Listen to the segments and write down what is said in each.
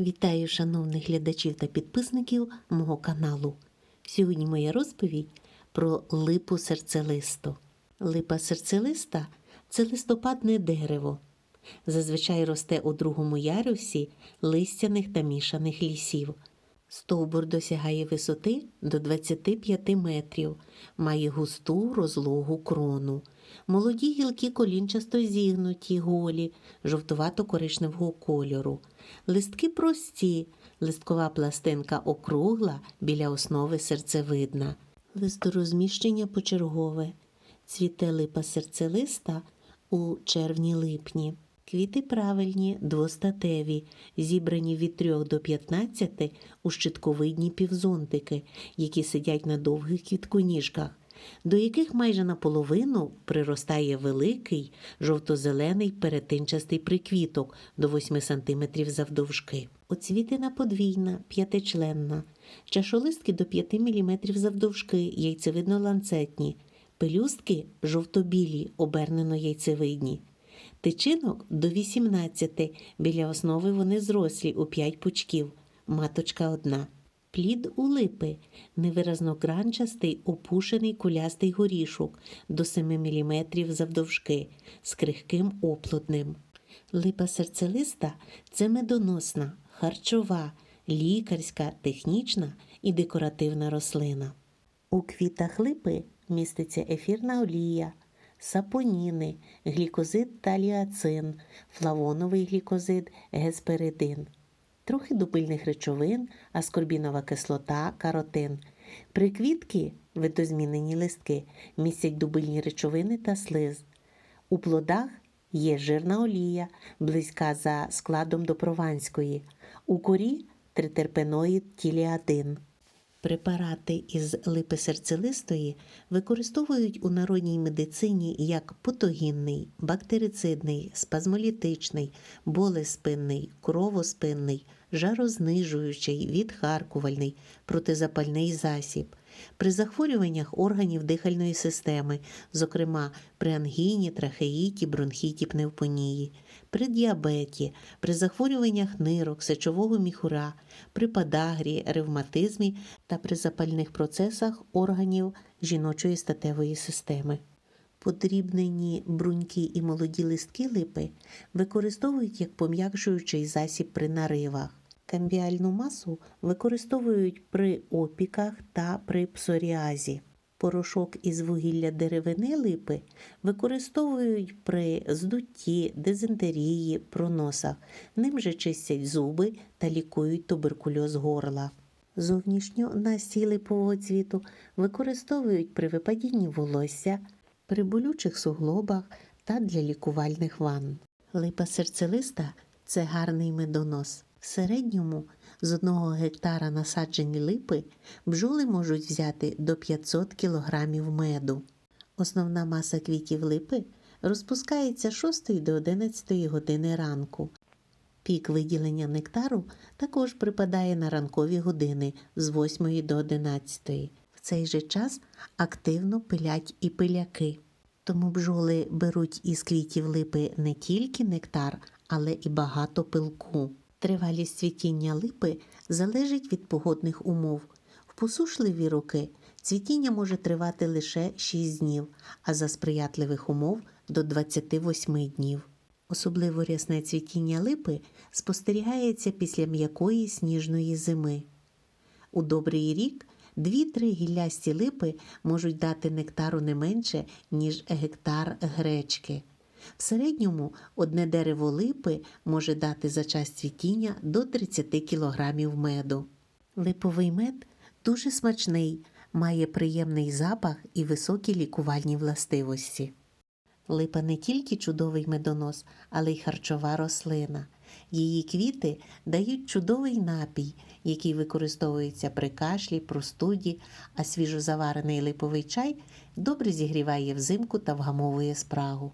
Вітаю шановних глядачів та підписників мого каналу. Сьогодні моя розповідь про липу серцелисту. Липа серцелиста це листопадне дерево. Зазвичай росте у другому ярусі листяних та мішаних лісів. Стовбур досягає висоти до 25 метрів, має густу розлогу крону. Молоді гілки колінчасто зігнуті, голі, жовтувато-коричневого кольору. Листки прості, листкова пластинка округла, біля основи серцевидна. Листорозміщення почергове. Цвіте липа серцелиста у червні-липні. Квіти правильні, двостатеві, зібрані від 3 до 15 у щитковидні півзонтики, які сидять на довгих квітконіжках, до яких майже наполовину приростає великий жовто-зелений перетинчастий приквіток до 8 см завдовжки. Оцвітина подвійна, п'ятичленна, чашолистки до 5 мм завдовжки, яйцевидно-ланцетні, пелюстки жовто-білі, обернено-яйцевидні. Тичинок до 18, біля основи вони зрослі у 5 пучків, маточка одна. Плід у липи, невиразно гранчастий, опушений кулястий горішок до 7 мм завдовжки, з крихким оплодним. Липа серцелиста це медоносна, харчова, лікарська, технічна і декоративна рослина. У квітах липи міститься ефірна олія, сапоніни, глікозид та ліацин, флавоновий глікозид, гесперидин, трохи дубильних речовин, аскорбінова кислота, каротин. Приквітки, видозмінені листки, містять дубильні речовини та слиз. У плодах є жирна олія, близька за складом до прованської. У корі тритерпеноїд тіліадин. Препарати із липи серцелистої використовують у народній медицині як патогінний, бактерицидний, спазмолітичний, болеспинний, кровоспинний, жарознижуючий, відхаркувальний, протизапальний засіб. При захворюваннях органів дихальної системи, зокрема при ангіні, трахеїті, бронхіті, пневмонії, при діабеті, при захворюваннях нирок, сечового міхура, при подагрі, ревматизмі та при запальних процесах органів жіночої статевої системи. Подрібнені бруньки і молоді листки липи використовують як пом'якшуючий засіб при наривах. Камбіальну масу використовують при опіках та при псоріазі. Порошок із вугілля деревини липи використовують при здутті, дизентерії, проносах. Ним же чистять зуби та лікують туберкульоз горла. Зовнішню настій липового цвіту використовують при випадінні волосся, при болючих суглобах та для лікувальних ванн. Липа серцелиста це гарний медонос. В середньому з одного гектара насаджені липи бджоли можуть взяти до 500 кг меду. Основна маса квітів липи розпускається з 6 до 11 години ранку. Пік виділення нектару також припадає на ранкові години з 8 до 11. В цей же час активно пилять і пиляки. Тому бджоли беруть із квітів липи не тільки нектар, але і багато пилку. Тривалість цвітіння липи залежить від погодних умов. В посушливі роки цвітіння може тривати лише 6 днів, а за сприятливих умов до 28 днів. Особливо рясне цвітіння липи спостерігається після м'якої сніжної зими. У добрий рік 2-3 гіллясті липи можуть дати нектару не менше, ніж гектар гречки. В середньому одне дерево липи може дати за час цвітіння до 30 кг меду. Липовий мед дуже смачний, має приємний запах і високі лікувальні властивості. Липа не тільки чудовий медонос, але й харчова рослина. Її квіти дають чудовий напій, який використовується при кашлі, простуді, а свіжозаварений липовий чай добре зігріває взимку та вгамовує спрагу.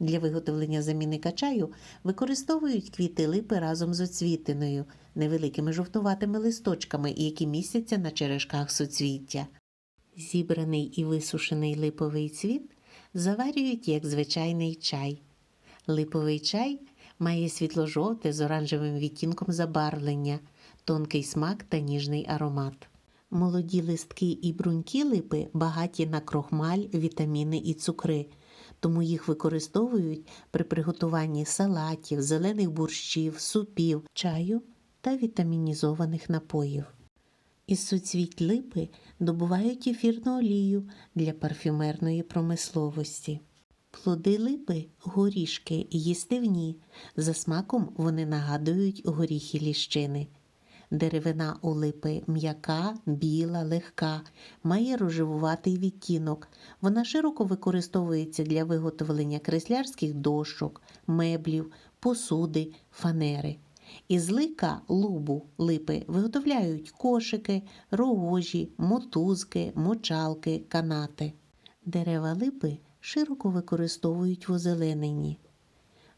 Для виготовлення замінника чаю використовують квіти липи разом з оцвітиною, невеликими жовтуватими листочками, які містяться на черешках суцвіття. Зібраний і висушений липовий цвіт заварюють як звичайний чай. Липовий чай Має світло-жовте з оранжевим відтінком забарвлення, тонкий смак та ніжний аромат. Молоді листки і бруньки липи багаті на крохмаль, вітаміни і цукри, тому їх використовують при приготуванні салатів, зелених борщів, супів, чаю та вітамінізованих напоїв. Із суцвіть липи добувають ефірну олію для парфюмерної промисловості. Плоди липи горішки їстивні. За смаком вони нагадують горіхи ліщини. Деревина у липи м'яка, біла, легка, має рожевуватий відтінок. Вона широко використовується для виготовлення креслярських дощок, меблів, посуди, фанери. Із лика лубу липи виготовляють кошики, рогожі, мотузки, мочалки, канати. Дерева липи широко використовують в озелененні.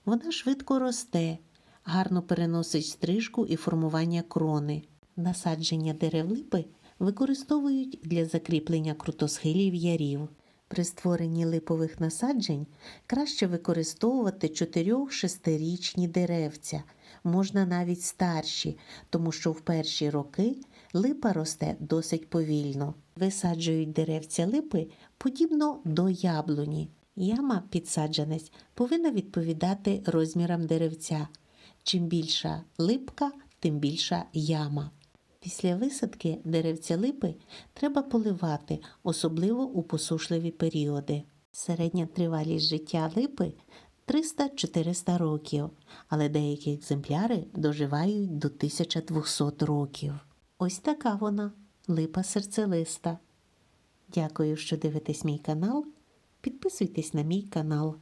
Вона швидко росте, гарно переносить стрижку і формування крони. Насадження дерев липи використовують для закріплення крутосхилів ярів. При створенні липових насаджень краще використовувати 4-6-річні деревця, можна навіть старші, тому що в перші роки липа росте досить повільно. Висаджують деревця липи подібно до яблуні. Яма підсаджанець повинна відповідати розмірам деревця. Чим більша липка, тим більша яма. Після висадки деревця липи треба поливати, особливо у посушливі періоди. Середня тривалість життя липи 300-400 років, але деякі екземпляри доживають до 1200 років. Ось така вона, липа серцелиста. Дякую, що дивитесь мій канал. Підписуйтесь на мій канал.